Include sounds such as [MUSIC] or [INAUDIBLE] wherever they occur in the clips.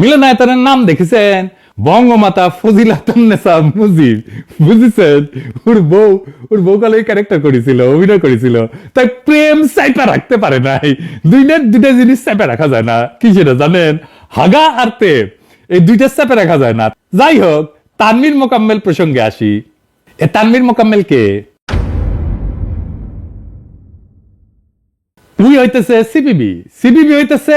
মিলনায়তনের নাম দেখেছেন বঙ্গমাতা ফজিলাতুন্নেসা মুজিব। বুঝেছেন? ওর বউ ওর বউ কালে ক্যারেক্টার করেছিল, অভিনয় করেছিল। তাই প্রেম চাইপা রাখতে পারে নাই। দুইটা দুইটা জিনিস চাইপা রাখা যায় না। কি সেটা জানেন? হাগা আর প্রেম, এই দুইটা চাপে রাখা যায় না। যাই হোক, তানভীর মোকাম্মেল প্রসঙ্গে আসি। এ তানভীর মোকাম্মেল কে? উই হইতেছে সিপিবি। সিপিবি হইতেছে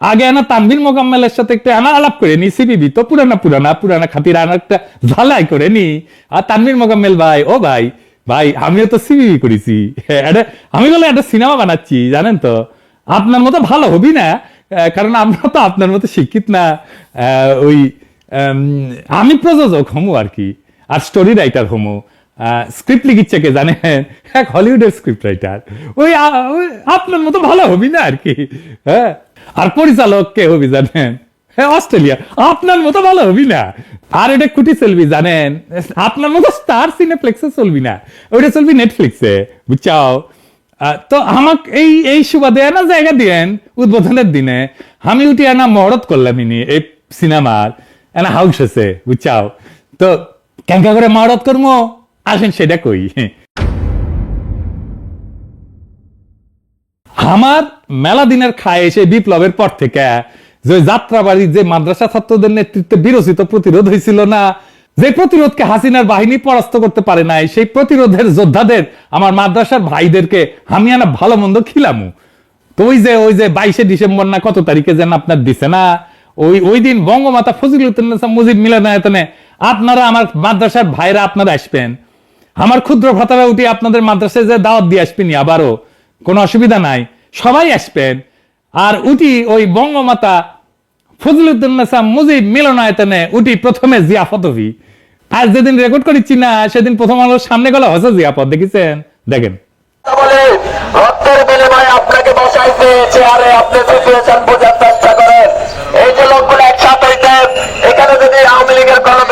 আগে আনা তানভীর মোকাম্মেলের সাথে একটু আনা আলাপ করে নি সিবিবি তো পুরানা পুরানা পুরানা খাতির আনা একটা ঝালাই করে নি। আর তানভীর মোকাম্মেল, ভাই, ও ভাই ভাই, আমিও তো সিবিবি করেছি। আমি বলে একটা সিনেমা বানাচ্ছি, জানেন তো? আপনার মতো ভালো হবি না কারণ আমরা তো আপনার মতো শিক্ষিত না। ওই আমি প্রযোজক হমু আর কি, আর স্টোরি রাইটার হমু। স্ক্রিপ্ট লিখিচ্ছে কে জানেন এক হলিউডের স্ক্রিপ্ট রাইটার ওই আপনার মতো ভালো হবি না আর কি। হ্যাঁ? আর পরিচালক কে হবি জানেন? হ্যাঁ অস্ট্রেলিয়া। আপনার মতো ভালো হবি না। আর এটা কুটি চলবি জানেন? আপনার মতো স্টার সিনেপ্লেক্সে চলবি না। ওইটা চলবি নেটফ্লিক্সে তো আমাক এই এই সুবাদে না জায়গা দিয়েন উদ্বোধনের দিনে। আমি উঠি না মহরত করলাম ইনি এই সিনেমার, এনা হাউস আছে, বুঝছাও? তো কেঙ্কা করে মহরত করব আসেন সেটা কই? আমার মেলা দিনের খায় এসে বিপ্লবের পর থেকে যে যাত্রাবাড়ির যে মাদ্রাসা ছাত্রদের নেতৃত্বে বিরোচিত প্রতিরোধ হয়েছিল না, যে প্রতিরোধকে হাসিনার বাহিনী পরাস্ত করতে পারে নাই, সেই প্রতিরোধের যোদ্ধাদের আমার মাদ্রাসার ভাইদেরকে আমি আনা ভালো মন্দ খিলামু। তো ওই যে ওই যে বাইশে ডিসেম্বর না কত তারিখে যেন আপনার দিছে না, ওই ওই দিন বঙ্গমাতা ফজিলুদ্দিন মুজিব মিলনায়তনে আপনারা আমার মাদ্রাসার ভাইরা আপনারা আসবেন। আমার ক্ষুদ্র ভাতারা উঠে আপনাদের মাদ্রাসায় যে দাওয়াত দিয়ে আসবেনি আবারও, কোনো অসুবিধা নাই। সবাই আসবেন। আর উঠি ওই বঙ্গমাতা মুজিব মিলনায়তনে প্রথমে জিয়াফত হবি। যেদিন রেকর্ড করেছি না, সেদিন প্রথম আলোর সামনে গেলে হসে জিয়াফত, দেখেছেন? দেখেন। বলে এই যে লোকগুলো একসাথে এখানে যদি আওয়ামী লীগের গণদেশের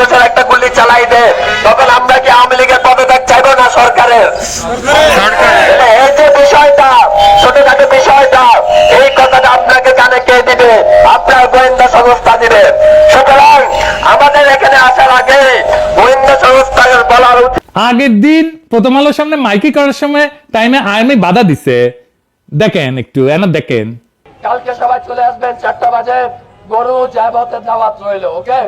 আপনার গোয়েন্দা সংস্থা দিবে। সুতরাং আমাদের এখানে আসার আগে গোয়েন্দা সংস্থার বলার উচিত আগের দিন প্রথম আলোর সামনে মাইকি করার সময় টাইমে আইএমএ বাধা দিছে। দেখেন একটু এনা দেখেন। কালকে সবাই চলে আসবেন চারটা বাজে। গরু জায়বতের দাওয়াত রইল ওকে?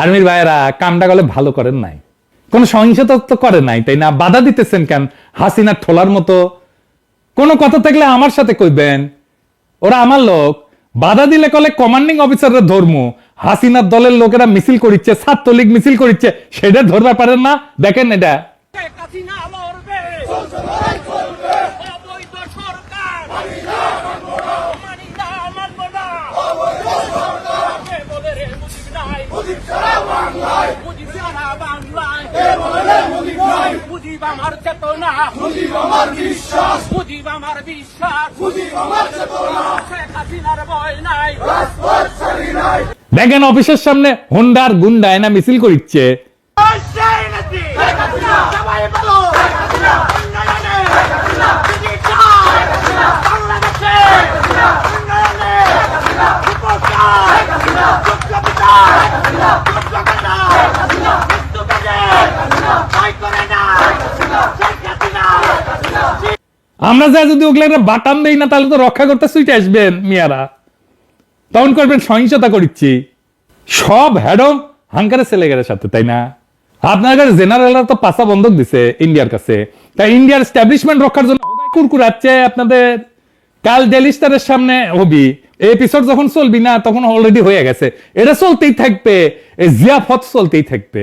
আর্মির ভাইয়েরা কামটা গলে ভালো করেন নাই। কোন সহিংসতা তো করে নাই, তাই না? বাধা দিতেছেন কেন? হাসিনার ঠোলার মতো। কোনো কথা থাকলে আমার সাথে কইবেন। ওরা আমার লোক। বাধা দিলে কলে কমান্ডিং অফিসাররা ধর্ম। হাসিনার দলের লোকেরা মিছিল করিচ্ছে, ছাত্রলীগ মিছিল করিচ্ছে, সেটা ধরবার পারেন না? দেখেন এটা শেখ হাসিনা লড়বে অবৈধ সরকার মানি না মানব না কে বলে রে মুজিব নাই মুজিব সারা বাংলায় মুজিব সারা বাংলায় মুজিব আমার চেতনা। মুজিব আমার বিশ্বাস। মুজিব আমার বিশ্বাস। মুজিব আমার চেতনা। শেখ হাসিনার ভয় নাই। দেখেন অফিসের সামনে হোন্ডার গুন্ডা এনা মিছিল করিচ্ছে সবাই বলো উন্নয়নে বিজেপি বাংলাদেশে উন্নয়নে উপকার যোগ্যতা যোগ্যতা মৃত্যু কাজে ভয় করে না শেখ হাসিনা আমরা যা যদি ওগুলো একটা বাটাম দেই না, তাহলে তো রক্ষা করতে সুইটে আসবেন মিয়ারা। তখন করবেন সহিংসতা করিচ্ছি। সব হ্যাডম হাঙ্কারে ছেলেগের সাথে, তাই না? আপনার কাছে জেনারেলরা তো পাশা বন্ধক দিছে ইন্ডিয়ার কাছে। তাই ইন্ডিয়ার স্ট্যাবলিশমেন্ট রক্ষার জন্য কুরকুরাচ্ছে আপনাদের কাল ডেলিস্টারের সামনে হবি। এপিসোড যখন চলবি না, তখন অলরেডি হয়ে গেছে। এটা চলতেই থাকবে। এই জিয়াফত চলতেই থাকবে।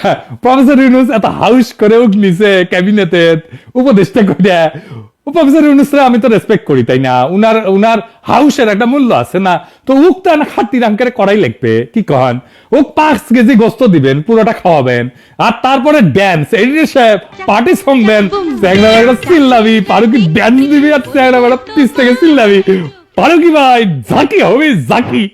[LAUGHS] প্রফেসর ইউনুস এত হাউস করে উঠ নিছে ক্যাবিনেটে উপদেষ্টা করে প্রফেসর ইউনুসরে আমি তো রেসপেক্ট করি, তাই না? উনার উনার হাউসের একটা মূল্য আছে না? তো উক তো না খাতি রাঙ্কের করাই লাগবে, কি কহন ওক পাঁচ কেজি গোস্ত দিবেন, পুরোটা খাওয়াবেন, আর তারপরে ড্যান্স এডিটর সাহেব পার্টি সং দেন চ্যাংরা বেড়া চিল্লাবি, পারুকি ড্যান্স দিবি আর চ্যাংরা বেড়া পিস থেকে চিল্লাবি। পারুকি ভাই, ঝাঁকি হবে, ঝাঁকি।